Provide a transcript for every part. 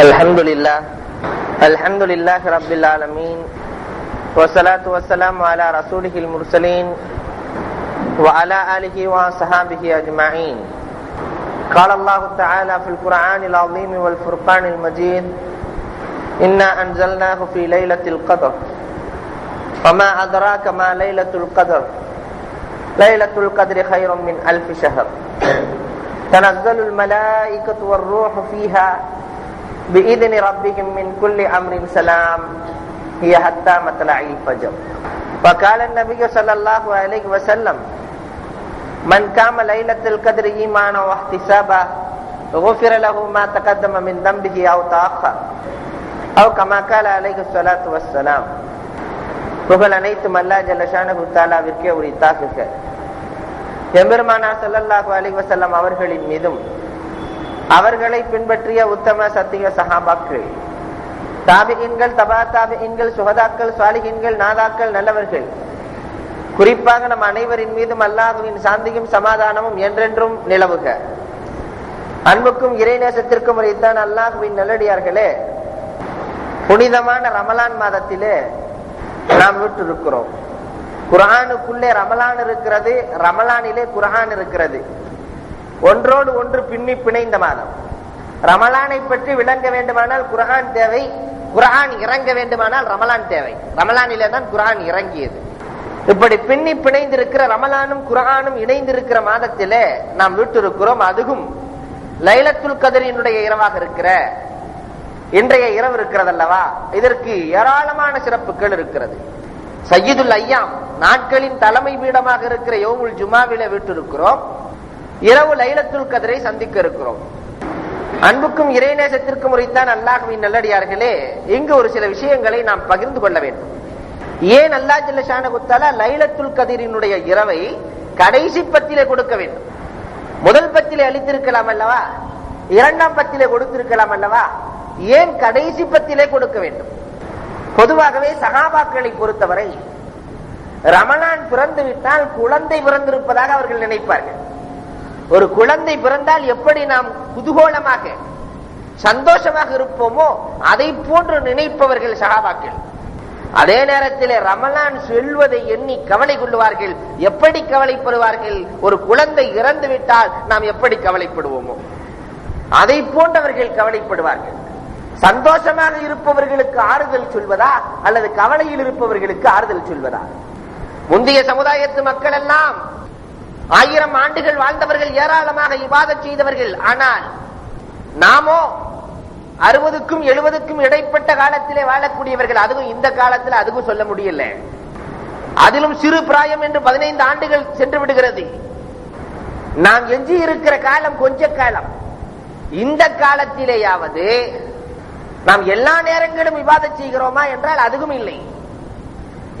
الحمد لله الحمد لله رب العالمين والصلاة والسلام على رسوله المرسلين وعلى آله وصحابه أجمعين قال الله تعالى في القرآن العظيم والفرقان المجيد إنا أنزلناه في ليلة القدر. وما أدراك ما ليلة القدر؟ ليلة القدر خير من ألف شهر. تنزل الملائكة والروح فيها بإذن ربهم من كل أمر سلام هي حتى مطلع الفجر وقال النبي صلى الله عليه وسلم من قام ليلة القدر إيمانا واحتسابا غفر له ما تقدم من ذنبه أو تأخر أو كما قال عليه الصلاة والسلام புகழ் அனைத்தும் அல்லா ஜல்லஷானு தாலாவிற்கே உரித்தாக்குக எம்பெருமானா சல்லல்லாஹு அலைஹி வஸல்லம் அவர்களின் மீதும் அவர்களை பின்பற்றிய உத்தம சத்திய சஹாபாக்கள் தாபிகின்கள் தபா தாபிகின்கள் சுகதாக்கள் சுவாலிகின்கள் நாதாக்கள் நல்லவர்கள். குறிப்பாக நம் அனைவரின் மீதும் அல்லாஹுவின் சாந்தியும் சமாதானமும் என்றென்றும் நிலவுக. அன்புக்கும் இறைநேசத்திற்கும் உரைத்தான் அல்லாஹுவின் நல்லடியார்களே. புனிதமான ரமலான் மாதத்திலே நாம் விட்டிருக்கிறோம். குரானுக்குள்ளே ரமலான் இருக்கிறது ரமலானிலே குரான் இருக்கிறது. ஒன்றோடு ஒன்று பின்னி பிணைந்த மாதம். ரமலானை பற்றி விளங்க வேண்டுமானால் குரான் தேவை குரான் இறங்க வேண்டுமானால் ரமலான் தேவை. ரமலானிலே தான் குரான் இறங்கியது. இப்படி பின்னி பிணைந்திருக்கிற ரமலானும் குரானும் இணைந்திருக்கிற மாதத்திலே நாம் விட்டிருக்கிறோம் அதுவும் லைலத்துல் கதிரியினுடைய இரவாக இருக்கிற இன்றைய இரவு இருக்கிறதல்லவா? இதற்கு ஏராளமான சிறப்புகள் இருக்கிறது. சையீதுல் ஐயாம் நாட்களின் தலைமை பீடமாக இருக்கிற யோமுல் ஜுமாவில விட்டிருக்கிறோம். இரவு லைலத்துல் கதிரை சந்திக்க இருக்கிறோம். அன்புக்கும் இறைநேசத்திற்கும் உரைத்தான் அல்லாஹுவின் நல்லடியார்களே இங்கு ஒரு சில விஷயங்களை நாம் பகிர்ந்து கொள்ள வேண்டும். ஏன் அல்லா ஜல்லஷான குத்தாலா லைலத்துல் கதிரினுடைய இரவை கடைசி பத்திலே கொடுக்க வேண்டும்? முதல் பத்திலே அளித்திருக்கலாம் அல்லவா? இரண்டாம் பத்திலே கொடுத்திருக்கலாம் அல்லவா? ஏன் கடைசி பத்திலே கொடுக்க வேண்டும்? பொதுவாகவே சகாபாக்களை பொறுத்தவரை ரமணான் பிறந்து விட்டால் குழந்தை பிறந்திருப்பதாக அவர்கள் நினைப்பார்கள். ஒரு குழந்தை பிறந்தால் எப்படி நாம் குதூகோலமாக சந்தோஷமாக இருப்போமோ அதை போன்று நினைப்பவர்கள் சகாபாக்கள். அதே நேரத்தில் ரமலான் செல்வதை எண்ணி கவலை கொள்வார்கள் எப்படி கவலைப்படுவார்கள்? ஒரு குழந்தை இறந்து விட்டால் நாம் எப்படி கவலைப்படுவோமோ? அதை போன்றவர்கள் கவலைப்படுவார்கள். சந்தோஷமாக இருப்பவர்களுக்கு ஆறுதல் சொல்வதா? அல்லது கவலையில் இருப்பவர்களுக்கு ஆறுதல் சொல்வதா? முந்தைய சமுதாயத்து மக்கள் எல்லாம் ஆயிரம் ஆண்டுகள் வாழ்ந்தவர்கள் ஏராளமாக இவாத செய்தவர்கள். ஆனால் நாமோ அறுபதுக்கும் எழுபதுக்கும் இடைப்பட்ட காலத்திலே வாழக்கூடியவர்கள். அதுவும் இந்த காலத்தில் அதுவும் சொல்ல முடியல. அதிலும் சிறு பிராயம் என்று பதினைந்து ஆண்டுகள் சென்று விடுகிறது. நாம் எஞ்சி இருக்கிற காலம் கொஞ்ச காலம். இந்த காலத்திலேயாவது நாம் எல்லா நேரங்களும் விவாதம் செய்கிறோமா என்றால் அதுவும் இல்லை.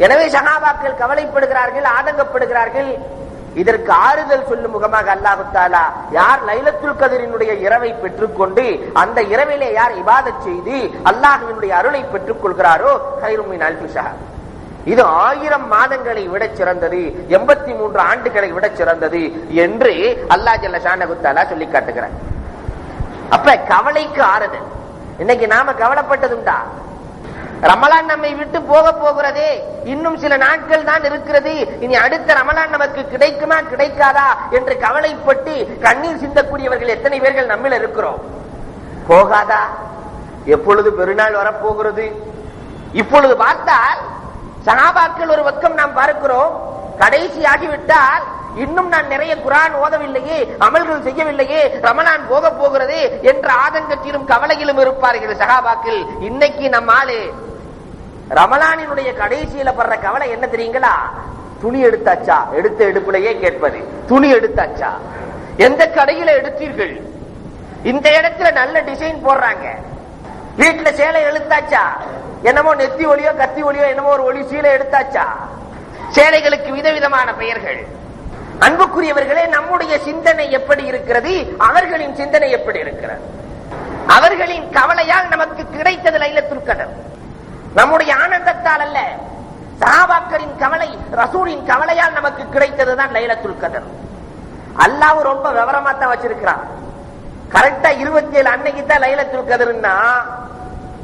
எனவே சகாபாக்கள் கவலைப்படுகிறார்கள் ஆதங்கப்படுகிறார்கள். இதற்கு ஆறுதல் சொல்லும் முகமாக அல்லாஹு தாலா யார் லைலத்துல் கதிரினுடைய இரவை பெற்றுக்கொண்டு அந்த இரவிலே யார் இபாதத் செய்து அல்லாஹினுடைய அருளை பெற்றுக் கொள்கிறாரோ ஹைருமின் அல்பிஷா இது ஆயிரம் மாதங்களை விட சிறந்தது எண்பத்தி மூன்று ஆண்டுகளை விட சிறந்தது என்று அல்லா ஜல்ல ஷானகுத்தாலா சொல்லி காட்டுகிறார். அப்ப கவலைக்கு ஆறுதல். இன்னைக்கு நாம கவலைப்பட்டதுண்டா? ரமலான் நம்மை விட்டு போக போகிறதே. இன்னும் சில நாட்கள் தான் இருக்கிறது. இனி அடுத்த ரமலான் நமக்கு கிடைக்குமா கிடைக்காதா என்று கவலைப்பட்டு கண்ணீர் சிந்தக்கூடியவர்கள் எத்தனை பேர்கள் நம்மில் இருக்கிறோம். போகாதா? எப்பொழுது பெருநாள் வரப்போகிறது? இப்பொழுது பார்த்தால் சகாபாக்கள் ஒரு பக்கம் நாம் பார்க்கிறோம். கடைசி ஆகிவிட்டால் இன்னும் நான் நிறைய குரான் ஓதவில்லையே அமல்கள் செய்யவில்லையே ரமலான் போக போகிறது என்ற ஆதங்கத்திலும் கவலையிலும் இருப்பார்கள் சகாபாக்கள். இன்னைக்கு நம்ம ஆளு ரமலானினுடைய கடைசியில படுற கவலை என்ன தெரியுங்களா? துணி எடுத்தாச்சா? எடுத்த எடுப்புலையே கேட்பது. துணி எடுத்தாச்சா? எந்த கடையில எடுத்தீர்கள்? இந்த இடத்துல நல்ல டிசைன் போடுறாங்க. வீட்டுல சேலை எழுத்தாச்சா என்னமோ நெத்தி ஒளியோ கத்தி ஒளியோ என்னமோ ஒரு ஒளி சீலை எடுத்தாச்சா? சேலைகளுக்கு விதவிதமான பெயர்கள். அன்புக்குரியவர்களே நம்முடைய சிந்தனை எப்படி இருக்கிறது? அவர்களின் சிந்தனை எப்படி இருக்கிறது? அவர்களின் கவலையால் நமக்கு கிடைத்தது லைலத்துல் கதர். நம்முடைய ஆனந்தத்தால் அல்ல சஹாபாக்களின் கவலை ரசூலின் கவலையால் நமக்கு கிடைத்ததுதான் லைலத்துல் கதர். அல்லாவும் ரொம்ப விவரமா தான் வச்சிருக்கிறான். கரெக்டா இருபத்தி ஏழு அன்னைக்கு தான் லைலத்துல் கதர்னா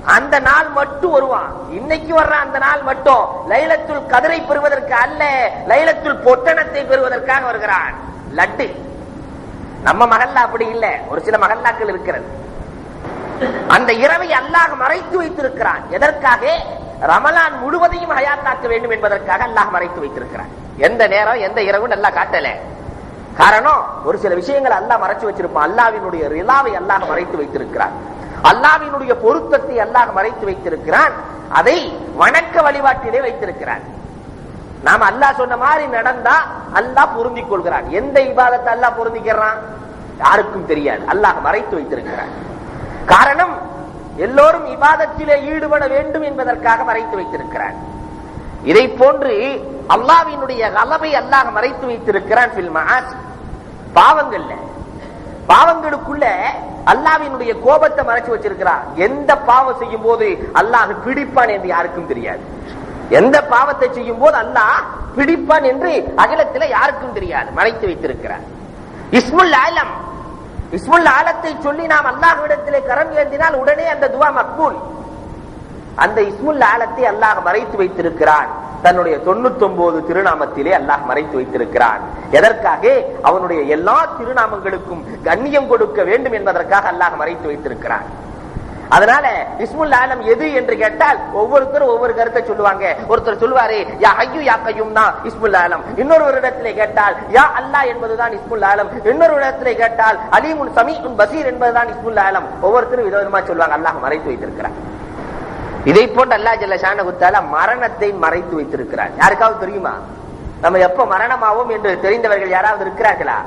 அந்த நாள் மட்டும் வருவான் இன்னைக்கு வர்ற அந்த நாள் மட்டும் லைலத்துல் கதிரை பெறுவதற்கு அல்ல லைலத்துல் பொட்டணத்தை பெறுவதற்காக வருகிறான். லட்டு. நம்ம மகல்லா அப்படி இல்ல. ஒரு சில மகல்லாக்கள் இருக்கிறது. அந்த இரவை அல்லாஹ் மறைத்து வைத்திருக்கிறான். எதற்காக? ரமலான் முழுவதையும் ஹயாத்தாக்க வேண்டும் என்பதற்காக அல்லாஹ் மறைத்து வைத்திருக்கிறான். எந்த நேரம் எந்த இரவு நல்லா காட்டல. காரணம் ஒரு சில விஷயங்கள் அல்லாஹ் மறைச்சு வச்சிருப்பான். அல்லாவினுடைய ரிலாவை அல்லாஹ் மறைத்து வைத்திருக்கிறான். அல்லாவினுடைய பொருத்தத்தை அல்லாஹ் மறைத்து வைத்திருக்கிறான். அதை வணக்க வழிபாட்டிலே வைத்திருக்கிறான். நாம அல்லாஹ் சொன்ன மாதிரி நடந்தா அல்லாஹ் பொருந்திக் கொள்கிறான். எந்த இபாதத்தை அல்லாஹ் பொருந்திக்கிறான்? யாருக்கும் தெரியாது. அல்லாஹ் மறைத்து வைத்திருக்கிறான். காரணம் எல்லோரும் இபாதத்திலே ஈடுபட வேண்டும் என்பதற்காக மறைத்து வைத்திருக்கிறான் இதை போன்று அல்லாவினுடைய அளவை அல்லாஹ் மறைத்து வைத்திருக்கிறான் பாவங்கள்ல பாவங்களுக்குள்ள அல்லாவினுடைய கோபத்தை மறைச்சு வச்சிருக்கிறான். எந்த பாவம் செய்யும் போது அல்லாஹ் பிடிப்பான் என்று யாருக்கும் தெரியாது. எந்த பாவத்தை செய்யும் போது அல்லாஹ் பிடிப்பான் என்று அகிலத்தில் யாருக்கும் தெரியாது. மறைத்து வைத்திருக்கிறார். இஸ்முல் ஆலம் இஸ்முல் ஆலத்தை சொல்லி நாம் அல்லாஹ்விடத்திலே கரம் ஏந்தினால் உடனே அந்த துவா மக்பூல். அந்த இஸ்முல் ஆலத்தை அல்லாஹ் மறைத்து வைத்திருக்கிறான். தன்னுடைய தொண்ணூத்தி ஒன்பது திருநாமத்திலே அல்லாஹ் மறைத்து வைத்திருக்கிறான். எதற்காக? அவனுடைய எல்லா திருநாமங்களுக்கும் கண்ணியம் கொடுக்க வேண்டும் என்பதற்காக அல்லாஹ் மறைத்து வைத்திருக்கிறான். அதனால இஸ்முல் ஆலம் எது என்று கேட்டால் ஒவ்வொருத்தரும் ஒவ்வொரு கருத்தை சொல்லுவாங்க. ஒருத்தர் சொல்லுவாரு யா ஐயு யா கையும் தான் இஸ்முல் ஆலம். இன்னொரு இடத்திலே கேட்டால் யா அல்லா என்பதுதான் இஸ்முல் ஆலம். இன்னொரு இடத்திலே கேட்டால் அலீமுன் சமீஉன் பசீர் என்பதுதான் இஸ்முல் ஆலம். ஒவ்வொருத்தரும் விதவிதமா சொல்லுவாங்க. அல்லாஹ் மறைத்து வைத்திருக்கிறார். இதை போன்று அல்லா ஜல்ல ஷானகுத்தால மரணத்தை மறைத்து வைத்திருக்கிறார். யாருக்காவது தெரியுமா? நம்ம எப்ப மரணமாவோம் என்று தெரிந்தவர்கள் யாராவது இருக்கிறார்களா?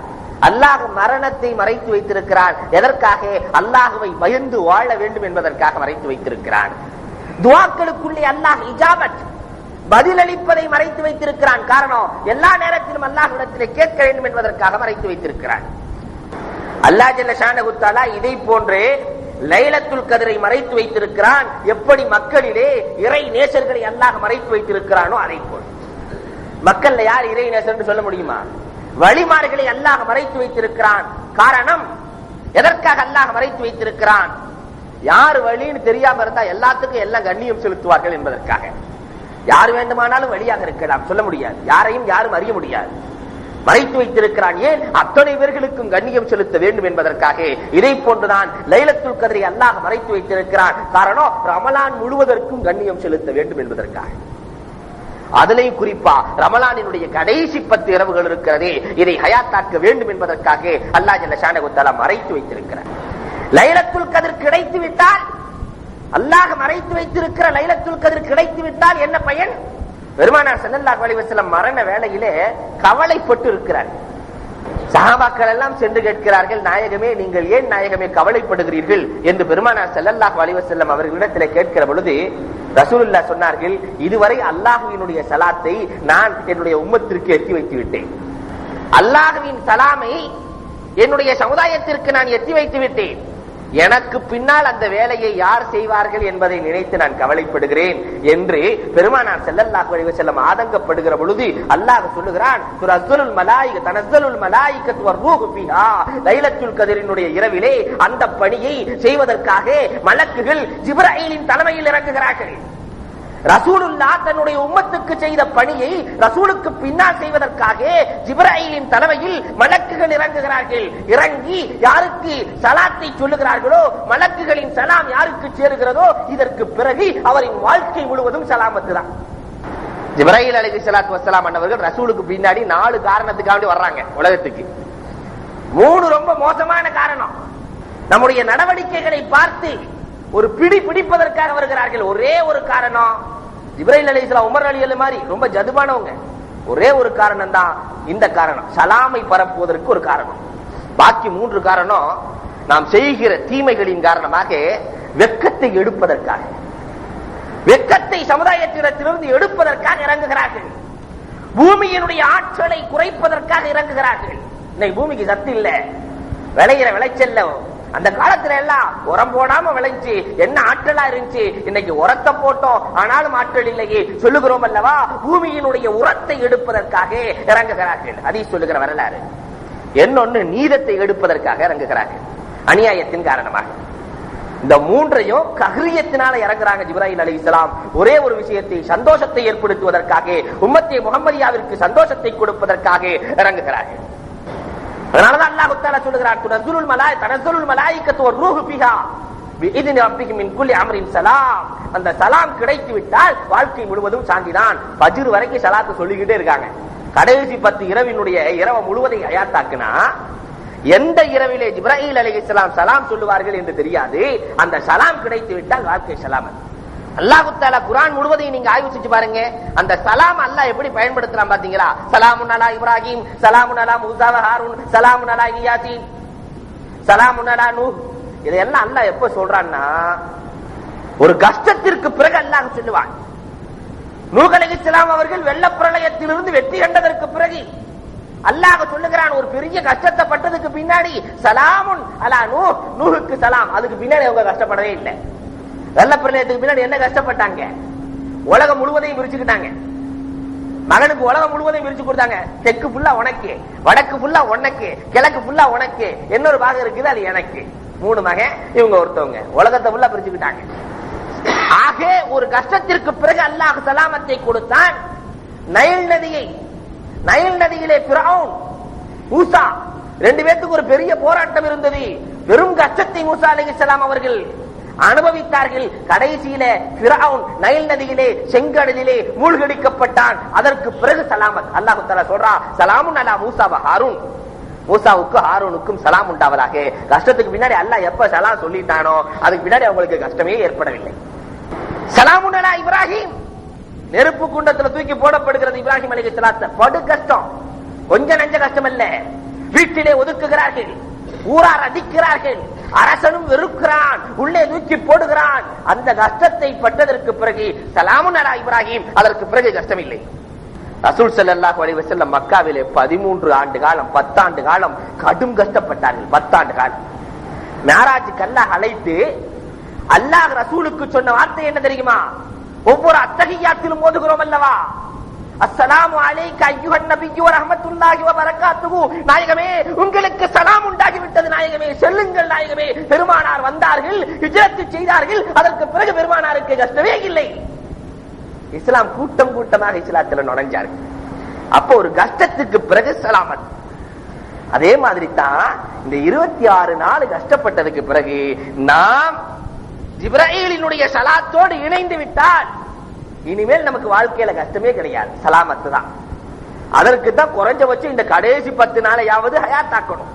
அல்லாஹ் மரணத்தை மறைத்து வைத்திருக்கிறான். எதற்காக? அல்லாஹுவை பயந்து வாழ வேண்டும் என்பதற்காக மறைத்து வைத்திருக்கிறான். துவாக்களுக்குள்ளே அல்லாஹ் இஜாபத் பதிலளிப்பதை மறைத்து வைத்திருக்கிறான். காரணம் எல்லா நேரத்திலும் அல்லாஹிடத்திலே கேட்க வேண்டும் என்பதற்காக மறைத்து வைத்திருக்கிறான். அல்லாஹ் ஜல்ல ஷானகுத்தாலா இதை போன்றே லைலத்துல் கதிரை மறைத்து வைத்திருக்கிறான். எப்படி மக்களிலே இறை நேசர்களை அல்லாஹ் மறைத்து வைத்திருக்கிறானோ அதை போல். மக்கள்ல யார் இறை நேசர் சொல்ல முடியுமா? வழிமார்களை அல்லாஹ் மறைத்து வைத்திருக்கிறான். காரணம் எதற்காக அல்லாஹ் மறைத்து வைத்திருக்கிறான்? யார் வழின்னு தெரியாம இருந்தா எல்லாத்துக்கும் எல்லாம் கண்ணியம் செலுத்துவார்கள் என்பதற்காக. யார் வேண்டுமானாலும் வழியாக இருக்கலாம் சொல்ல முடியாது. யாரையும் யாரும் அறிய முடியாது. மறைத்து வைத்திருக்கிறான். ஏன்? அத்தனை பேர்களுக்கும் கண்ணியம் செலுத்த வேண்டும் என்பதற்காக. இதை போன்றுதான் லைலத்துல் கதிரை அல்லாஹ் மறைத்து வைத்திருக்கிறான். காரணம் ரமலான் முழுவதற்கும் கண்ணியம் செலுத்த வேண்டும் என்பதற்காக. அதிலையும் குறிப்பா ரமலானினுடைய கடைசி பத்து இரவுகள் இருக்கிறதே இதை ஹயாத்தாக்க வேண்டும் என்பதற்காக அல்லா ஜல்ல ஷானகுத்தாலா மறைத்து வைத்திருக்கிறார். லைலத்துல் கதிர் கிடைத்து விட்டால் அல்லாஹ் மறைத்து வைத்திருக்கிற லைலத்துல் கதிர் கிடைத்து விட்டால் என்ன பயன்? பெருமானார் செல்லல்லா அலைஹி மரண வேளையிலே கவலைப்பட்டு இருக்கிறார். சஹாபாக்கள் எல்லாம் சென்று கேட்கிறார்கள் நாயகமே நீங்கள் ஏன் நாயகமே கவலைப்படுகிறீர்கள்? என்று பெருமானார் செல்லல்லாஹ் அலைஹி அவர்களிடத்தில் கேட்கிற பொழுது ரசூலுல்லாஹ் சொன்னார்கள் இதுவரை அல்லாஹுவினுடைய சலாத்தை நான் என்னுடைய உம்மத்திற்கு எத்தி வைத்து விட்டேன். அல்லாஹுவின் சலாமை என்னுடைய சமுதாயத்திற்கு நான் எத்தி வைத்து விட்டேன். எனக்கு பின்னால் அந்த வேலையை யார் செய்வார்கள் என்பதை நினைத்து நான் கவலைப்படுகிறேன் என்று பெருமானார் செல்லல்லாஹ் அலைஹி செல்லம் ஆதங்கப்படுகிற பொழுது அல்லாஹ் சொல்லுகிறான் லைலத்துல் கதிரினுடைய இரவிலே அந்த பணியை செய்வதற்காக மலக்குகள் ஜிப்ராயிலின் தலைமையில் இறங்குகிறார்கள். ரசூலுல்லா தன்னுடைய உம்மத்துக்கு செய்த பணியை ரசூலுக்கு பின்னால் செய்வதற்காக ஜிப்ராயிலின் தலைமையில் மலக்குகள் இறங்குகிறார்கள். இறங்கி யாருக்கு சலாத்தை சொல்லுகிறார்களோ மலக்குகளின் சலாம் யாருக்கு சேருகிறதோ இதற்கு பிறகு அவரின் வாழ்க்கை முழுவதும் சலாமத்து தான் ஜிப்ராயில் அலி சலாத்து வசலாம் அண்ணவர்கள் ரசூலுக்கு பின்னாடி நாலு காரணத்துக்காண்டி வர்றாங்க உலகத்துக்கு. மூணு ரொம்ப மோசமான காரணம். நம்முடைய நடவடிக்கைகளை பார்த்து ஒரு பிடி பிடிப்பதற்காக வருகிறார்கள். ஒரே ஒரு காரணம். இப்ராஹிம் அலி இஸ்லாம் உமர் அலி அலி மாதிரி ரொம்ப ஜதுபானவங்க. ஒரே ஒரு காரணம் தான் இந்த காரணம். சலாமை பரப்புவதற்கு ஒரு காரணம். பாக்கி மூன்று காரணம் நாம் செய்கிற தீமைகளின் காரணமாக வெக்கத்தை எடுப்பதற்காக. வெக்கத்தை சமுதாயத்திடத்திலிருந்து எடுப்பதற்காக இறங்குகிறார்கள். பூமியினுடைய ஆற்றலை குறைப்பதற்காக இறங்குகிறார்கள். இன்னைக்கு பூமிக்கு சத்து இல்ல. விளையிற விளைச்சல்ல. அந்த காலத்துல எல்லாம் உரம் போடாம விளைஞ்சு என்ன ஆற்றலா இருந்துச்சு? இன்னைக்கு உரத்தை போட்டோம் ஆனாலும் ஆற்றல் இல்லையே. சொல்லுகிறோம் அல்லவா? பூமியினுடைய உரத்தை எடுப்பதற்காக இறங்குகிறார்கள். அதை சொல்லுகிற வரலாறு. என்னொன்னு நீதத்தை எடுப்பதற்காக இறங்குகிறார்கள். அநியாயத்தின் காரணமாக. இந்த மூன்றையும் கஹ்ரியத்தினால இறங்குறாங்க ஜிப்ராஹிம் அலி இஸ்லாம் ஒரே ஒரு விஷயத்தை சந்தோஷத்தை ஏற்படுத்துவதற்காக உம்மத்திய முகமதியாவிற்கு சந்தோஷத்தை கொடுப்பதற்காக இறங்குகிறார்கள். அதனாலதான் தாலா சொல்லுகிறார் மலாய் குல்லி சலாம். அந்த சலாம் கிடைத்து விட்டால் வாழ்க்கை முழுவதும் சாந்திதான். ஃபஜ்ர் வரைக்கும் சலாத்து சொல்லிக்கிட்டே இருக்காங்க. கடைசி பத்து இரவினுடைய இரவு முழுவதை அயாத்தாக்குனா எந்த இரவிலே ஜிப்ராஹில் அலி இஸ்லாம் சலாம் சொல்லுவார்கள் என்று தெரியாது. அந்த சலாம் கிடைத்து விட்டால் வாழ்க்கை சலாமத். அல்லாஹுத்தால குரான் முழுவதையும் நீங்க ஆய்வு செஞ்சு பாருங்க. அந்த சலாம் அல்லாஹ் எப்படி பயன்படுத்தலாம் பாத்தீங்களா? சலாமுன் அலா இப்ராஹிம் சலாமுன் அலா மூசா ஹாரூன் சலாமுன் அலா இயாசீன் சலாமுன் அலா நூ இதெல்லாம் அல்லாஹ் எப்ப சொல்றான்னா ஒரு கஷ்டத்திற்கு பிறகு அல்லாஹ் சொல்லுவான். நூகலகி சலாம் அவர்கள் வெள்ள பிரளயத்திலிருந்து வெற்றி கண்டதற்கு பிறகு அல்லாஹ் சொல்லுகிறான் ஒரு பெரிய கஷ்டத்தை பட்டதுக்கு பின்னாடி சலாமுன் அலா நூ நூஹுக்கு சலாம். அதுக்கு பின்னாடி அவங்க கஷ்டப்படவே இல்லை. வெள்ள பிரளயத்துக்கு பின்னாடி என்ன கஷ்டப்பட்டாங்க? உலகம் முழுவதையும் பிரிச்சுக்கிட்டாங்க. மகனுக்கு உலகம் முழுவதையும் பிரிச்சு கொடுத்தாங்க. தெற்கு புல்லா உனக்கு வடக்கு புல்லா உனக்கு கிழக்கு புல்லா உனக்கு. இன்னொரு பாகம் இருக்குது அது எனக்கு. மூணு மகன் இவங்க ஒருத்தவங்க. உலகத்தை புல்லா பிரிச்சுக்கிட்டாங்க. ஆக ஒரு கஷ்டத்திற்கு பிறகு அல்லாஹ் சலாமத்தை கொடுத்தான். நைல் நதியை நைல் நதியிலே பிரவுன் மூசா ரெண்டு பேர்த்துக்கு ஒரு பெரிய போராட்டம் இருந்தது. பெரும் கஷ்டத்தை மூசா அலைஹிஸ்ஸலாம் அவர்கள் அனுபவித்தார்கள். கடைசியில பிறவுன் நைல் நதியிலே செங்கடலிலே மூழ்கடிக்கப்பட்டான். அதற்கு பிறகு சலாமத் அல்லாஹு தலா சொல்றா சலாமுன் அலா மூசா ஹாரூன். மூசாவுக்கு ஹாரூனுக்கும் சலாம் உண்டாவதாக. கஷ்டத்துக்கு பின்னாடி அல்லாஹ் எப்ப சலாம் சொல்லிட்டானோ அதுக்கு பின்னாடி அவங்களுக்கு கஷ்டமே ஏற்படவில்லை. சலாமுன் அல்லா இப்ராஹிம். நெருப்பு குண்டத்துல தூக்கி போடப்படுகிறது இப்ராஹிம் அலி படு கஷ்டம். கொஞ்சம் நெஞ்ச கஷ்டம் அல்ல. வீட்டிலே ஒதுக்குகிறார்கள். ஊரார் அடிக்கிறார்கள். அரசனும் வெறுக்கிறான். உள்ளே தூக்கி போடுகிறான். அந்த கஷ்டத்தை பட்டதற்கு பிறகு சலாமுன் அலா இப்ராஹிம் அதற்கு பிறகு கஷ்டம் இல்லை ரசூல் ஸல்லல்லாஹு அலைஹி வஸல்லம் மக்காவிலே பதிமூன்று ஆண்டு காலம் பத்தாண்டு காலம் கடும் கஷ்டப்பட்டார்கள். பத்தாண்டு காலம். மேராஜுக்கு அல்லாஹ் அழைத்து அல்லாஹ் ரசூலுக்கு சொன்ன வார்த்தை என்ன தெரியுமா? ஒவ்வொரு அத்தகையாத்திலும் ஓதுகிறோம் அல்லவா? அஸ்ஸலாமு அலைக்க அய்யுஹன் நபியு ரஹ்மத்துல்லாஹி வ பரக்காத்துஹு நாயகமே உங்களுக்கு சலாம் உண்டாகி விட்டது நாயகமே செல்லுங்கள் நாயகமே. பெருமானார் வந்தார்கள் ஹிஜ்ரத் செய்தார்கள். அதற்கு பிறகு பெருமானாருக்கு கஷ்டமே இல்லை. இஸ்லாம் கூட்டம் கூட்டமாக இஸ்லாத்துல நுழைஞ்சார்கள். அப்போ ஒரு கஷ்டத்துக்கு பிறகு சலாமத். அதே மாதிரி தான் இந்த இருபத்தி ஆறு நாள் கஷ்டப்பட்டதுக்கு பிறகு நாம் ஜிப்ராயிலினுடைய சலாத்தோடு இணைந்து விட்டால் இனிமேல் நமக்கு வாழ்க்கையில கஷ்டமே கிடையாது. சலாமத்து தான். அதற்கு தான் குறைஞ்சபட்சம் இந்த கடைசி பத்து நாளையாவது ஹயாத்தாக்கணும்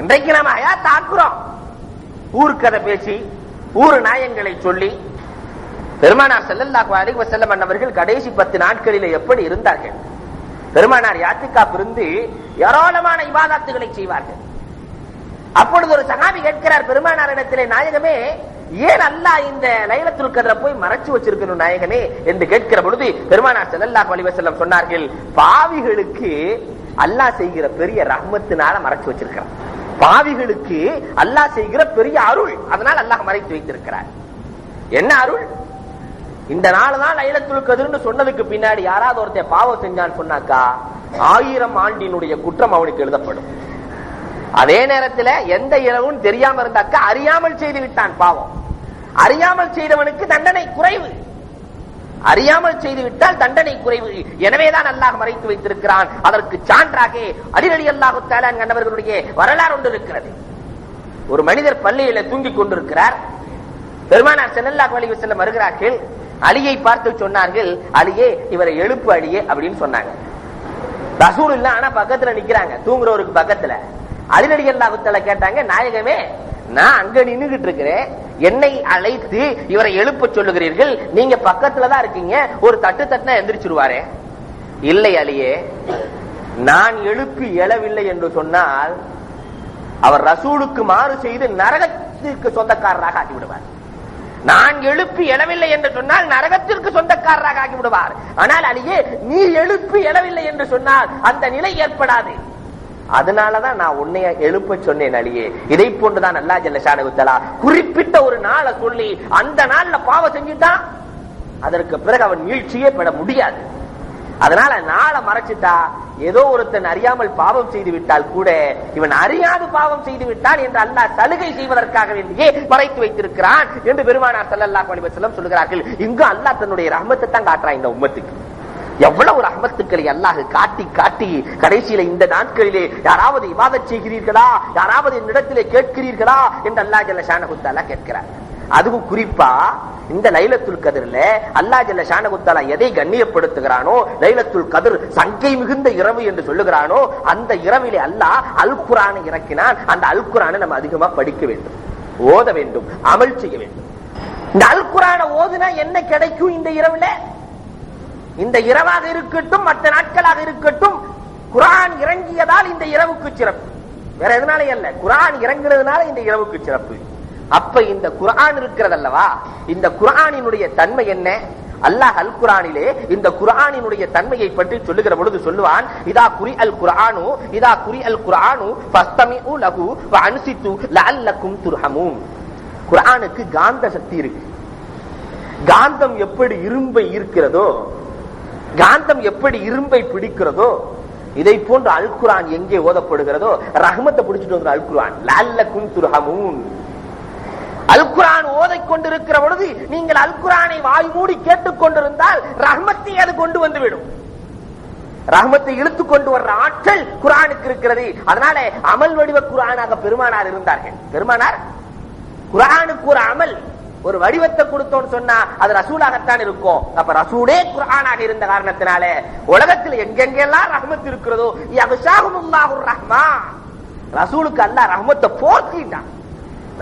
இன்றைக்கு நாம ஹயாத்தாக்குறோம் ஊர்க்கதை பேசி ஊர் நாயங்களை சொல்லி பெருமானார் செல்லல்லாக்கு அலைஹி வஸல்லம் அன்னவர்கள் கடைசி பத்து நாட்களில் எப்படி இருந்தார்கள்? பெருமானார் யாத்திகாப் இருந்து ஏராளமான இவாதாத்துகளை செய்வார்கள். அப்பொழுது ஒரு சகாபி கேட்கிறார் பெருமானார் இடத்திலே நாயகமே ஏன் அல்லாஹ் இந்த லைலத்துல் கதிர போய் மறைச்சு வச்சிருக்கணும் நாயகனே என்று கேட்கிற பொழுது பெருமானா ஸல்லல்லாஹு அலைஹி சொன்னார்கள் பாவிகளுக்கு அல்லாஹ் செய்கிற பெரிய ரஹ்மத்தினால மறைச்சு வச்சிருக்கிறான் பாவிகளுக்கு அல்லாஹ் செய்கிற பெரிய அருள் அதனால் அல்லாஹ் மறைத்து வைத்திருக்கிறார். என்ன அருள்? இந்த நாள் தான் லைலத்துல் கதிர்னு சொன்னதுக்கு பின்னாடி யாராவது ஒருத்தன் பாவம் செஞ்சான்னு சொன்னாக்கா ஆயிரம் ஆண்டினுடைய குற்றம் அவனுக்கு எழுதப்படும். அதே நேரத்தில் எந்த இரவும் தெரியாம இருந்தாக்கா அறியாமல் செய்து விட்டான் பாவம். அறியாமல் செய்தவனுக்கு தண்டனை குறைவு. அறியாமல் செய்து விட்டால் தண்டனை குறைவு. எனவேதான் அல்லாஹ் மறைத்து வைத்திருக்கிறான். அதற்கு சான்றாக அடிநடி அல்லாஹு தாலான் கண்டவர்களுடைய வரலாறு ஒன்று இருக்கிறது. ஒரு மனிதர் பள்ளியில தூங்கிக் கொண்டிருக்கிறார். பெருமானார் செல்லல்லாஹு அலைஹி செல்லம் வருகிறார்கள். அலியை பார்த்து சொன்னார்கள் அலியே இவரை எழுப்பு அலியே அப்படின்னு சொன்னாங்க. ரசூல் இல்ல ஆனா பக்கத்துல நிக்கிறாங்க. தூங்குறவருக்கு பக்கத்துல. அலிநடிகர் லாபத்துல கேட்டாங்க நாயகமே நான் அங்க நின்னுகிட்டு இருக்கிறேன். என்னை அழைத்து இவரை எழுப்ப சொல்லுகிறீர்கள்? நீங்க பக்கத்துல தான் இருக்கீங்க. ஒரு தட்டு தட்டுனா எந்திரிச்சிருவாரே. இல்லை அலியே நான் எழுப்பி எழவில்லை என்று சொன்னால் அவர் ரசூலுக்கு மாறு செய்து நரகத்திற்கு சொந்தக்காரராக ஆகிவிடுவார் நான் எழுப்பி எழவில்லை என்று சொன்னால் நரகத்திற்கு சொந்தக்காரராக ஆகிவிடுவார் ஆனால் அலியே நீ எழுப்பி எழவில்லை என்று சொன்னால் அந்த நிலை ஏற்படாது. அதனாலதான் நான் உன்னைய எழுப்ப சொன்னேன் அழியே இதை போன்றுதான் அல்லா ஜல்லஷானுத்தலா குறிப்பிட்ட ஒரு நாளை சொல்லி அந்த நாள்ல பாவம் செஞ்சுட்டான் அதற்கு பிறகு அவன் வீழ்ச்சியே பெற முடியாது. அதனால நாளை மறைச்சிட்டா ஏதோ ஒருத்தன் அறியாமல் பாவம் செய்து விட்டால் கூட இவன் அறியாது பாவம் செய்து விட்டான் என்று அல்லாஹ் சலுகை செய்வதற்காக வேண்டியே மறைத்து வைத்திருக்கிறான் என்று பெருமானார் ஸல்லல்லாஹு அலைஹி வஸல்லம் சொல்கிறார்கள். இங்கு அல்லாஹ் தன்னுடைய ரஹ்மத்தை தான் காட்டுறான் இந்த உம்மத்துக்கு. எவ்வளவு ரஹமத்துக்களை அல்லாஹ் காட்டி காட்டி கடைசியில இந்த நாட்களிலே யாராவது இபாதத் செய்கிறீர்களா? யாராவது என்னிடத்திலே கேட்கிறீர்களா? என்று அல்லாஹ் ஜல்ல ஷானகுத்தாலா கேட்கிறார். அதுவும் குறிப்பா இந்த லைலத்துல் கதிர்ல அல்லாஹ் ஜல்ல ஷானகுத்தாலா எதை கண்ணியப்படுத்துகிறானோ லைலத்துல் கதிர் சங்கை மிகுந்த இரவு என்று சொல்லுகிறானோ அந்த இரவிலே அல்லாஹ் அல் குரானை இறக்கினான் அந்த அல் குரானை நம்ம அதிகமா படிக்க வேண்டும் ஓத வேண்டும் அமல் செய்ய வேண்டும். இந்த அல் குரானை ஓதுனா என்ன கிடைக்கும் இந்த இரவுல? இந்த இரவாக இருக்கட்டும் மற்ற நாட்களாக இருக்கட்டும் குரான் இறங்கியதால் இந்த இரவுக்கு சிறப்பு. வேற எதனாலே அல்ல? குரான் இறங்குறதுனால இந்த இரவுக்கு சிறப்பு. அப்ப இந்த குரான் இருக்கிறது அல்லவா இந்த குரானினுடைய தன்மை என்ன? அல்லாஹ் அல் குரானிலே இந்த குரானினுடைய தன்மையை பற்றி சொல்லுகிற பொழுது சொல்லுவான் இதா குறி அல் குரானு இதா குறி அல் குரானு ஃபஸ்தமிஉ லஹு வ அன்சித்து லஅல்லக்கும் துர்ஹமூன். குரானுக்கு காந்த சக்தி இருக்கு. காந்தம் எப்படி இரும்பை ஈர்க்கிறதோ காந்தம் எப்படி இரும்பை பிடிக்கிறதோ இதை போன்று அல் குரான் எங்கே ஓதப்படுகிறதோ ரஹமத்தை பிடிச்சிட்டு வந்து அல் குரான் லல்லக்கும் துர்ஹமூன். அல் குரான் ஓதைக் கொண்டிருக்கிற பொழுது நீங்கள் அல் குரானை வாய் மூடி கேட்டுக் கொண்டிருந்தால் ரஹமத்தை அது கொண்டு வந்துவிடும். ரஹமத்தை ரஹ்மத்தை இழுத்து கொண்டு வர்ற ஆற்றல் குரானுக்கு இருக்கிறது. அதனால அமல் வடிவ குரானாக பெருமானார் இருந்தார்கள். பெருமானார் குரானுக்கு ஒரு அமல் ஒரு வடிவத்தை கொடுத்தோம்னு சொன்னா அது ரசூலாகத்தான் இருக்கும். அப்ப ரசூலே குரானாக இருந்த காரணத்தினால உலகத்தில் எங்கெங்கெல்லாம் ரஹமத் இருக்கிறதோ ரஹ்மா ரசூலுக்கு அல்லாஹ் ரஹ்மத்தை போர்த்திட்டான்.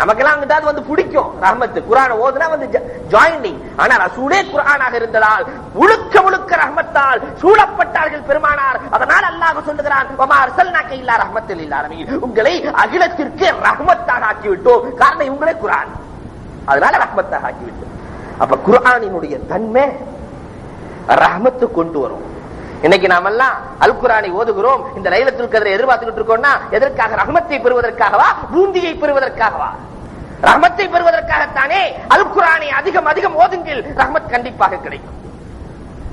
நமக்கெல்லாம் அங்கிட்டாவது வந்து பிடிக்கும் ரஹமத்து. குரான ஓதுனா வந்து ஜாயினிங் ஆனா ரசூலே குரானாக இருந்ததால் முழுக்க முழுக்க ரஹமத்தால் சூழப்பட்டார்கள் பெருமானார். அதனால் அல்லாஹ் சொல்லுகிறான் வமா அர்சல்னாக்க இல்லா ரஹ்மத்தில் இல்லாரமில் உங்களை அகிலத்திற்கு ரஹமத்தாக ஆக்கி விட்டோம் காரணம் இவங்களே குரான் அதனால ரஹ்மத்தாக ஆக்கி அப்ப குரானினுடைய தன்மை ரஹ்மத்து கொண்டு வரும். இன்னைக்கு நாம எல்லாம் அல் குரானை ஓதுகிறோம். இந்த லைலத்துல் கதிரை எதிர்பார்த்துக்கிட்டு இருக்கோம்னா எதற்காக? ரஹமத்தை பெறுவதற்காகவா? பூந்தியை பெறுவதற்காகவா? ரஹமத்தை பெறுவதற்காகத்தானே அல் குரானை அதிகம் அதிகம் ஓதுங்கள் ரஹமத் கண்டிப்பாக கிடைக்கும்.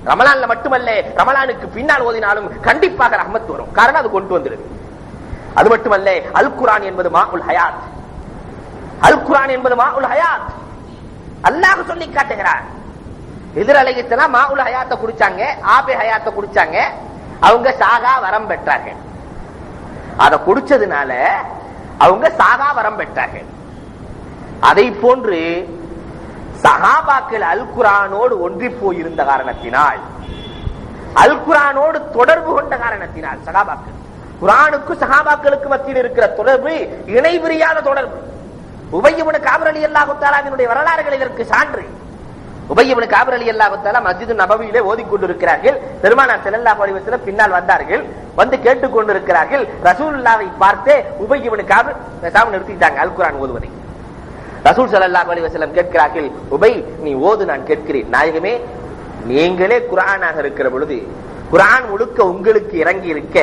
ரமலான்ல மட்டுமல்ல ரமலானுக்கு பின்னால் ஓதினாலும் கண்டிப்பாக ரஹமத் வரும். காரணம் அது கொண்டு வந்துடுது அது மட்டுமல்ல அல் குரான் என்பது மாகுல் ஹயாத். அல் குரான் என்பது உல் ஹயாத். அல்லாஹ் சொல்லி காட்டுகிறார். மா உல் அயாத்தை குடிச்சாங்க ஆபே ஹயாத்தை குடிச்சாங்க அவங்க சாகா வரம் பெற்றார்கள். அதை குடிச்சதுனால அவங்க சாகா வரம் பெற்றார்கள். அதை போன்று சகாபாக்கள் அல் குரானோடு ஒன்றி போயிருந்த காரணத்தினால் அல் குரானோடு தொடர்பு கொண்ட காரணத்தினால் சகாபாக்கள். குரானுக்கு சகாபாக்களுக்கு மத்தியில் இருக்கிற தொடர்பு இணைபிரியாத தொடர்பு. உபயமுன காபர் அலி அல்லாஹு வரலாறுகள் இதற்கு சான்று. உபயமுன காபர் அலி அல்லாஹால மஸ்ஜிது நபவியிலே ஓதிக்கொண்டிருக்கிறார்கள் பெருமானார் செல்லல்லா பரிவத்தில் பின்னால் வந்தார்கள். வந்து கேட்டுக் கொண்டிருக்கிறார்கள். ரசூல்லாவை பார்த்தே உபயமுன காபர் பேசாமல் நிறுத்திட்டாங்க அல் குரான் ஓதுவதை. ரசூல் சல்லா அலிவசலம் கேட்கிறார்கள் உபை நீ ஓது நான் கேட்கிறேன். நாயகமே நீங்களே குரானாக இருக்கிற பொழுது குரான் முழுக்க உங்களுக்கு இறங்கி இருக்க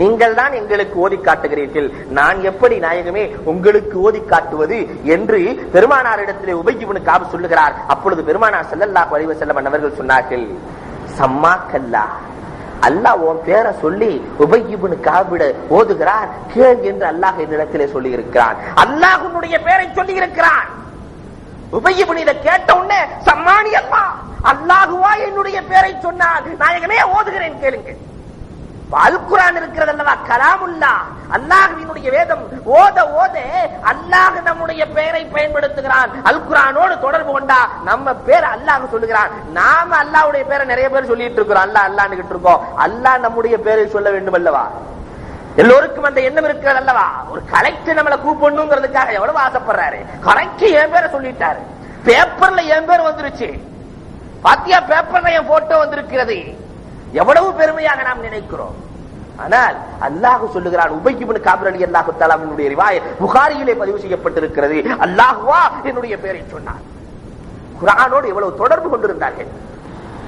நீங்கள் தான் எங்களுக்கு ஓதி காட்டுகிறீர்கள். நான் எப்படி நாயகமே உங்களுக்கு ஓதி காட்டுவது என்று பெருமானாரிடத்திலே உபயோகிவனு காபு சொல்லுகிறார். அப்பொழுது பெருமானார் செல்லல்லா வடிவ செல்லம் அவர்கள் சொன்னார்கள் சம்மா கல்லா அல்லாஹ் உன் பேரை சொல்லி உபயோகிபுனு காபிட ஓதுகிறார். கேள் என்று அல்லாஹ் என்னிடத்திலே சொல்லி இருக்கிறான் அல்லாஹ் உன்னுடைய பேரை சொல்லி இருக்கிறான் உபயிபுன் இதை கேட்ட உடனே சம்மானி அல்லாஹ் அல்லாஹுவா என்னுடைய பேரை சொன்னால் நாயகமே ஓதுகிறேன் கேளுங்க அல்குரான் இருக்கிறது அல்லவா கலாமுல்லா. அல்லாஹுவினுடைய வேதம் ஓத ஓத அல்லாஹ் நம்முடைய பெயரை பயன்படுத்துகிறான். அல்குரானோடு தொடர்பு கொண்டா நம்ம பேர் அல்லாஹ் சொல்லுகிறான். நாம அல்லாஹ்வுடைய பேரை நிறைய பேர் சொல்லிட்டு இருக்கிறோம். அல்லாஹ் அல்லான்னு இருக்கோம். அல்லாஹ் நம்முடைய பேரை சொல்ல வேண்டும் அல்லவா? எல்லோருக்கும் அந்த எண்ணம் இருக்கிறது அல்லவா? ஒரு கலெக்டர் நம்மளை கூப்பிடணுங்கிறதுக்காக எவ்வளவு ஆசைப்படுறாரு. கலெக்டர் என் பேரை சொல்லிட்டாரு. பேப்பர்ல என் பேர் வந்துருச்சு. பாத்தியா பேப்பர்ல என் போட்டோ வந்திருக்கிறது. எவ்வளவு பெருமையாக நாம் நினைக்கிறோம். ஆனால் அல்லாஹ் சொல்லுகிறான் உபைக்குபின் காபிர் அலி அல்லாஹு தாலாவினுடைய ரிவாய் புகாரியிலே பதிவு செய்யப்பட்டிருக்கிறது. அல்லாஹுவா என்னுடைய பெயரை சொன்னார் குரானோடு எவ்வளவு தொடர்பு கொண்டிருந்தார்கள்.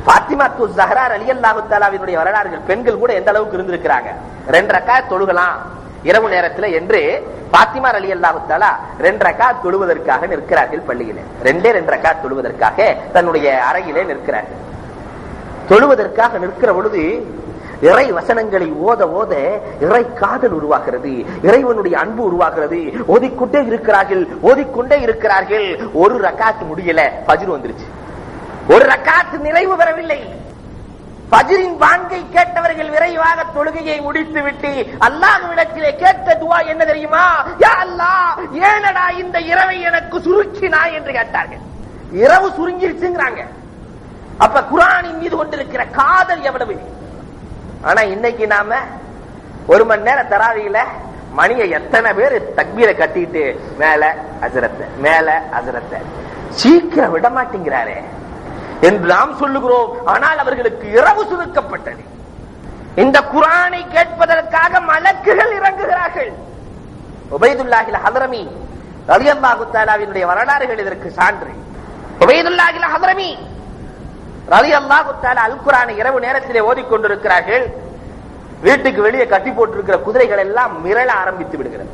பாத்திமா து ஜஹரார் அலி அல்லாஹு தாலாவினுடைய வரலாறுகள் பெண்கள் கூட எந்த அளவுக்கு இருந்திருக்கிறாங்க? ரெண்டு ரக்கா தொழுகலாம். இரவு நேரத்தில் என்று பாத்திமா அலி அல்லாஹு ரெண்டு ரக்கா தொழுவதற்காக நிற்கிறார்கள் பள்ளியிலே. ரெண்டே ரெண்டு ரக்கா தொழுவதற்காக தன்னுடைய அறையிலே நிற்கிறார்கள். தொழுவதற்காக நிற்கிற பொழுது இறை வசனங்களை ஓத ஓத இறை காதல் உருவாகிறது. இறைவனுடைய அன்பு உருவாகிறது. ஓதிக்கொண்டே இருக்கிறார்கள். ஓதிக்கொண்டே இருக்கிறார்கள். ஒரு ரக்காத்து முடியல. பஜ்ர் வந்துருச்சு. ஒரு ரக்காத்து நிறைவு பெறவில்லை. பஜிரின் வாங்கை கேட்டவர்கள் விரைவாக தொழுகையை முடித்து விட்டு அல்லாஹ்விடத்திலே கேட்ட துவா என்ன தெரியுமா? யா அல்லாஹ் ஏனடா இந்த இரவை எனக்கு சுருக்கினா என்று கேட்டார்கள். இரவு சுருங்கிருச்சுங்கிறாங்க. அப்ப குரானின் மீது கொண்டிருக்கிற காதல் எவ்வளவு? ஆனா இன்னைக்கு நாம ஒரு மணி நேரம் தராவியில மணியை எத்தனை பேர் தக்பீரை கட்டிட்டு மேல அசரத்த மேல அசுரத்தை சீக்கிரம் விட மாட்டேங்கிறாரே என்று நாம் சொல்லுகிறோம். ஆனால் அவர்களுக்கு இரவு சுருக்கப்பட்டது. இந்த குரானை கேட்பதற்காக மலக்குகள் இறங்குகிறார்கள். உபயதுல்லாஹில் ஹதரமி ரலியல்லாஹு தாலாவினுடைய வரலாறுகள் இதற்கு சான்று. உபயதுல்லாஹில் ஹதரமி ரலியல்லாஹு தாலா அல் குரானை இரவு நேரத்திலே ஓதிக்கொண்டிருக்கிறார்கள். வீட்டுக்கு வெளியே கட்டி போட்டிருக்கிற குதிரைகள் எல்லாம் மிரள ஆரம்பித்து விடுகிறது.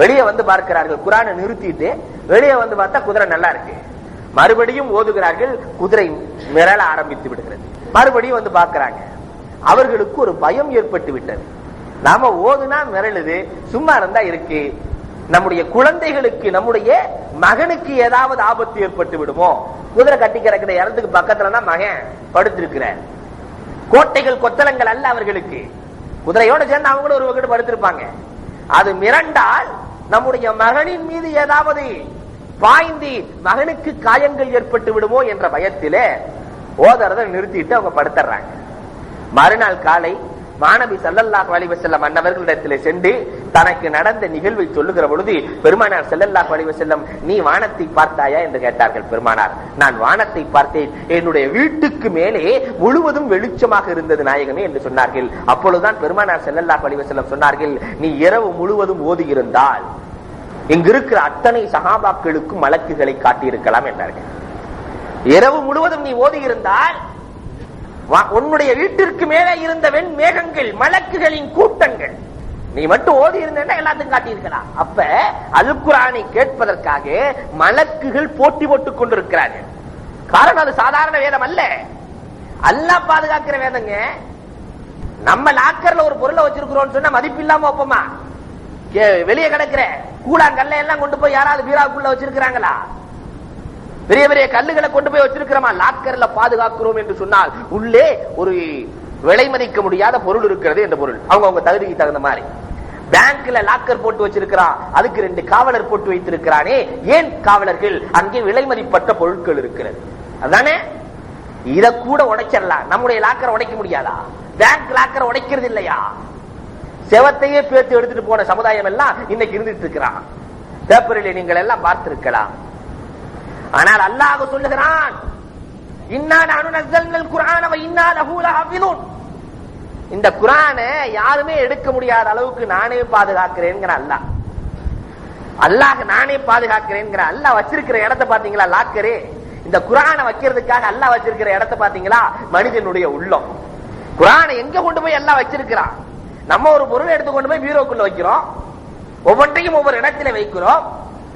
வெளியே வந்து பார்க்கிறார்கள். குரானை நிறுத்திட்டு வெளியே வந்து பார்த்தா குதிரை நல்லா இருக்கு. மறுபடியும் ஓதுகிறார்கள் குதிரை மிரள ஆரம்பித்து விடுகிறது. மறுபடியும் வந்து பார்க்கிறாங்க. அவர்களுக்கு ஒரு பயம் ஏற்பட்டு விட்டது. நாம ஓதுனா மிரளுது சும்மா இருந்தா இருக்கு. நம்முடைய குழந்தைகளுக்கு நம்முடைய மகனுக்கு ஏதாவது ஆபத்து ஏற்பட்டு விடுமோ? குதிரை கட்டி கிடக்கிற இடத்துக்கு பக்கத்துல தான் மகன் படுத்திருக்கிறார். கோட்டைகள் கொத்தலங்கள் அல்ல அவர்களுக்கு. குதிரையோட சேர்ந்து அவங்களும் ஒரு வகுடு படுத்திருப்பாங்க. அது மிரண்டால் நம்முடைய மகனின் மீது ஏதாவது பாய்ந்து மகனுக்கு காயங்கள் ஏற்பட்டு விடுமோ என்ற பயத்திலே ஓதரதை நிறுத்திட்டு அவங்க படுத்துறாங்க. மறுநாள் காலை மாணவி சல்லல்லாஹு அலைஹி வஸல்லம் அன்னவர்களிடத்திலே சென்று தனக்கு நடந்த நிகழ்வை சொல்லுகிற பொழுது பெருமானார் செல்லல்லாஹ் அலைஹி நீ வானத்தை பார்த்தாயா? என்று கேட்டார்கள் பெருமானார். நான் வானத்தை பார்த்தேன். என்னுடைய வீட்டுக்கு மேலே முழுவதும் வெளிச்சமாக இருந்தது நாயகமே என்று சொன்னார்கள். அப்பொழுதுதான் பெருமானார் செல்லல்லாஹ் அலைஹி சொன்னார்கள் நீ இரவு முழுவதும் ஓதியிருந்தால் இங்கு இருக்கிற அத்தனை சகாபாக்களுக்கும் மலக்குகளை காட்டியிருக்கலாம் என்றார்கள். இரவு முழுவதும் நீ ஓதியிருந்தால் உன்னுடைய வீட்டிற்கு மேலே இருந்த வெண் மேகங்கள் மலக்குகளின் கூட்டங்கள் நீ மட்டும் ஓதி இருந்தேன்னா எல்லாத்தையும் காட்டியிருக்கலாம் அப்ப அல்குரானை கேட்பதற்காக மலக்குகள் போட்டி போட்டுக் கொண்டிருக்கிறார்கள். காரணம் அது சாதாரண வேதம் அல்ல. அல்லா பாதுகாக்கிற வேதங்க. நம்ம லாக்கர்ல ஒரு பொருளை வச்சிருக்கிறோம்னு சொன்னா மதிப்பு இல்லாம வைப்போமா? கே- வெளியே கிடக்கிற. கூழாங்கல்ல எல்லாம் கொண்டு போய் யாராவது பீராவுக்குள்ள வச்சிருக்கிறாங்களா? பெரிய பெரிய கல்லுகளை கொண்டு போய் வச்சிருக்கிறோமா? லாக்கர்ல பாதுகாக்கிறோம் என்று சொன்னால் உள்ளே ஒரு விலை மதிக்க முடியாத பொருள் இருக்கிறது என்ற பொருள். அவங்க அவங்க தகுதிக்கு தகுந்த மாதிரி. பேங்க்ல லாக்கர் போட்டு வச்சிருக்கிறான் அதுக்கு ரெண்டு காவலர் போட்டு வைத்திருக்கிறானே ஏன் காவலர்கள்? அங்கே விலை மதிப்பற்ற பொருட்கள் இருக்கிறது. அதானே? இத கூட உடைச்சிடலாம். நம்முடைய லாக்கரை உடைக்க முடியாதா? பேங்க் லாக்கரை உடைக்கிறது இல்லையா? செவத்தையே பேத்து எடுத்துட்டு போன சமுதாயம் எல்லாம் இன்னைக்கு இருந்துட்டு இருக்கிறான். பேப்பரில் நீங்கள் எல்லாம் பார்த்திருக்கலாம். ஆனால் அல்லாஹ் சொல்லுகிறான் இந்த குரானை யாருமே எடுக்க முடியாத அளவுக்கு நானே பாதுகாக்கிறேன்ங்கிற அல்லாஹ். அல்லாஹ் நானே பாதுகாக்கிறேன்ங்கிற அல்லாஹ் வச்சிருக்கிற இடத்தை பாத்தீங்களா லாக்கரே? இந்த குரானை வைக்கிறதுக்காக அல்லாஹ் வச்சிருக்கிற இடத்தை பாத்தீங்களா மனிதனுடைய உள்ளம். குரானை எங்க கொண்டு போய் எல்லாம் வச்சிருக்கிறான்? நம்ம ஒரு பொருளை எடுத்து கொண்டு போய் பீரோக்குள்ள வைக்கிறோம். ஒவ்வொன்றையும் ஒவ்வொரு இடத்துல வைக்கிறோம்.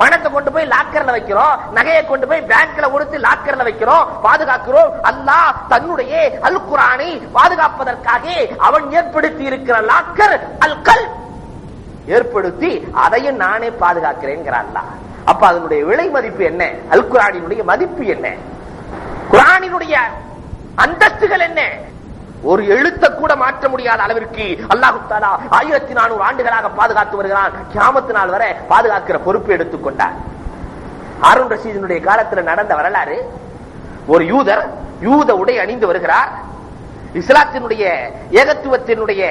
பணத்தை கொண்டு போய் லாக்கர்ல வைக்கிறோம். நகையை கொண்டு போய் பேங்க்ல கொடுத்து லாக்கர்ல வைக்கிறோம். பாதுகாக்கிறோம். அல்லாஹ் தன்னுடைய அல் குரானை பாதுகாப்பதற்காக அவன் ஏற்படுத்தி இருக்கிற லாக்கர் அல் கல் ஏற்படுத்தி அதையும் நானே பாதுகாக்கிறேன் அல்லாஹ். அப்ப அதனுடைய விலை மதிப்பு என்ன? அல் குரானினுடைய மதிப்பு என்ன? குரானினுடைய அந்தஸ்துகள் என்ன? ஒரு எழுத்த கூட மாற்ற முடியாத அளவிற்கு அல்லாஹு தாலா ஆயிரத்தி நானூறு ஆண்டுகளாக பாதுகாத்து வருகிறான். கியாமத்து நாள் வரை பாதுகாக்கிற பொறுப்பு எடுத்துக்கொண்டார் அருண் ரஷீதினுடைய காலத்தில் நடந்த வரலாறு ஒரு யூதர் யூத உடை அணிந்து வருகிறார். இஸ்லாத்தினுடைய ஏகத்துவத்தினுடைய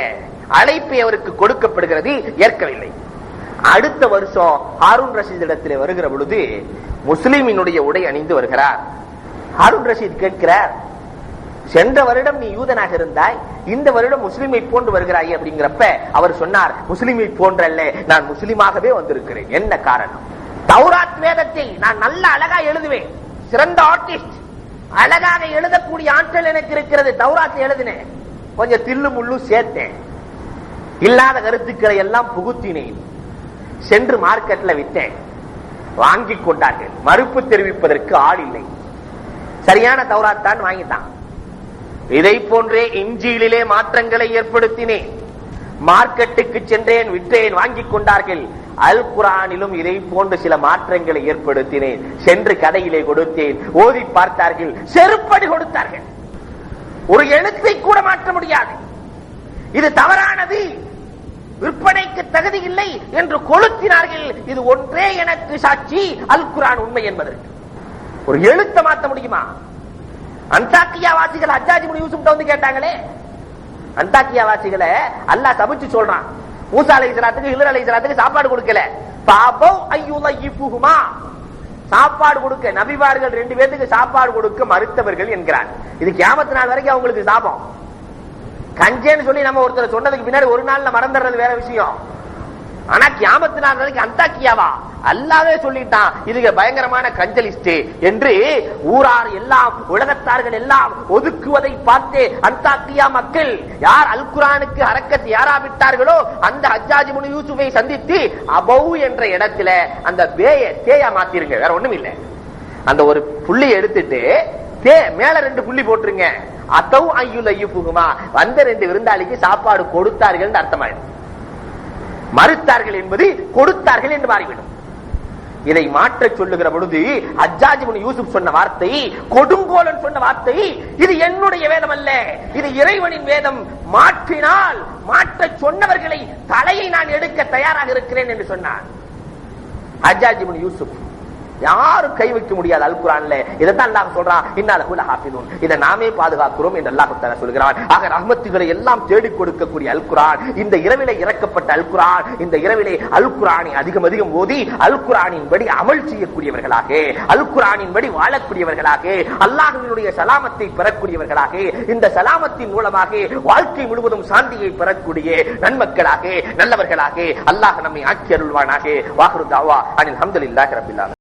அழைப்பை அவருக்கு கொடுக்கப்படுகிறது ஏற்கவில்லை. அடுத்த வருஷம் ஹாரூன் ரஷீத் இடத்தில் வருகிற பொழுது முஸ்லீமினுடைய உடை அணிந்து வருகிறார். ஹாரூன் ரஷீத் கேட்கிறார் சென்ற வருடம் நீ யூதனாக இருந்தாய் இந்த வருடம் முஸ்லிமை போன்று வருகிறாய் அப்படிங்கிறப்ப அவர் சொன்னார் முஸ்லிமை போன்றல்ல நான் முஸ்லிமாகவே வந்திருக்கிறேன். என்ன காரணம்? தௌராத் வேதத்தை நான் நல்ல அழகா எழுதுவேன். சிறந்த ஆர்டிஸ்ட். அழகாக எழுதக்கூடிய ஆற்றல் எனக்கு இருக்கிறது. தௌராத் எழுதினேன். கொஞ்சம் தில்லு முள்ளு சேர்த்தேன். இல்லாத கருத்துக்களை எல்லாம் புகுத்தினேன். சென்று மார்க்கெட்ல விட்டேன் வாங்கி கொண்டார்கள். மறுப்பு தெரிவிப்பதற்கு ஆள் இல்லை. சரியான தௌராத்தான் வாங்கிட்டான். இதை போன்றே இஞ்சியிலே மாற்றங்களை ஏற்படுத்தினேன். மார்க்கெட்டுக்கு சென்றேன் விற்றேன் வாங்கிக் கொண்டார்கள். அல் குரானிலும் இதை போன்று சில மாற்றங்களை ஏற்படுத்தினேன். சென்று கடையிலே கொடுத்தேன். ஓதி பார்த்தார்கள். செருப்படி கொடுத்தார்கள். ஒரு எழுத்தை கூட மாற்ற முடியாது. இது தவறானது. விற்பனைக்கு தகுதி இல்லை என்று கொளுத்தினார்கள். இது ஒன்றே எனக்கு சாட்சி. அல் குரான் உண்மை என்பதற்கு. ஒரு எழுத்தை மாற்ற முடியுமா? அந்தாக்கியா வாசிகள் அஜாஜி முனி யூசுப் வந்து கேட்டாங்களே. அந்தாக்கியா வாசிகளை அல்லாஹ் தபிச்சு சொல்றான். மூசா அலை இஸ்லாத்துக்கு இளர் அலை இஸ்லாத்துக்கு சாப்பாடு கொடுக்கல. பாபம் ஐயுல இப்புகுமா சாப்பாடு கொடுக்க நபிபார்கள் ரெண்டு பேருக்கு சாப்பாடு கொடுக்க மறுத்தவர்கள் என்கிறார். இது கியாமத்து நாள் வரைக்கும் அவங்களுக்கு சாபம். கஞ்சேன்னு சொல்லி நம்ம ஒருத்தர் சொன்னதுக்கு பின்னாடி ஒரு நாள்ல மறந்துடுறது வேற விஷயம். ஆனா கியாமத்து நாள் வரைக்கும் அந்தாக்கியாவா? அல்லாவே சொல்லிட்டான் இதுக்கு பயங்கரமான கஞ்சலிஸ்ட் என்று ஊரார் எல்லாம் உலகத்தார்கள் எல்லாம் ஒதுக்குவதை பார்த்தே அந்தாக்கியா மக்கள் யார் அல் குரானுக்கு யாரா யாராவிட்டார்களோ அந்த ஹஜ்ஜாஜி முனு யூசுஃபை சந்தித்து அபவு என்ற இடத்துல அந்த பேய தேயா மாத்திருங்க வேற ஒண்ணும் இல்ல. அந்த ஒரு புள்ளி எடுத்துட்டு தே மேல ரெண்டு புள்ளி போட்டுருங்க. அத்தவும் ஐயுல போகுமா வந்த ரெண்டு விருந்தாளிக்கு சாப்பாடு கொடுத்தார்கள் அர்த்தமாயிடும். மறுத்தார்கள் என்பது கொடுத்தார்கள் என்று மாறிவிடும். இதை மாற்ற சொல்லுகிற பொழுது அஜாஜி யூசுப் சொன்ன வார்த்தை கொடுங்கோலன் சொன்ன வார்த்தை இது என்னுடைய வேதம் அல்ல இது இறைவனின் வேதம். மாற்றினால் மாற்ற சொன்னவர்களை தலையை நான் எடுக்க தயாராக இருக்கிறேன் என்று சொன்னார். அஜாஜி யூசுப் யாரும் கை வைக்க முடியாது அல் குரான்ல இதைத்தான் அல்லாஹ் சொல்றான் இன்னால குல இதை நாமே பாதுகாக்கிறோம் என்று அல்லாஹ் தஆலா சொல்கிறான். ஆக ரஹ்மத்துகளை எல்லாம் தேடிக் கொடுக்கக்கூடிய அல் குரான் இந்த இரவிலே இறக்கப்பட்ட அல் குரான் இந்த இரவிலே அல் குரானை அதிகம் அதிகம் ஓதி அல் குரானின் படி அமல் செய்யக்கூடியவர்களாக அல் குரானின் படி வாழக்கூடியவர்களாக அல்லாஹ்வினுடைய சலாமத்தை பெறக்கூடியவர்களாக இந்த சலாமத்தின் மூலமாக வாழ்க்கை முழுவதும் சாந்தியை பெறக்கூடிய நன்மக்களாக நல்லவர்களாக அல்லாஹ் நம்மை ஆக்கி அருள்வானாக. வாஹரு தாவா அனில் அஹமதுல்லாஹ் ரப்பில்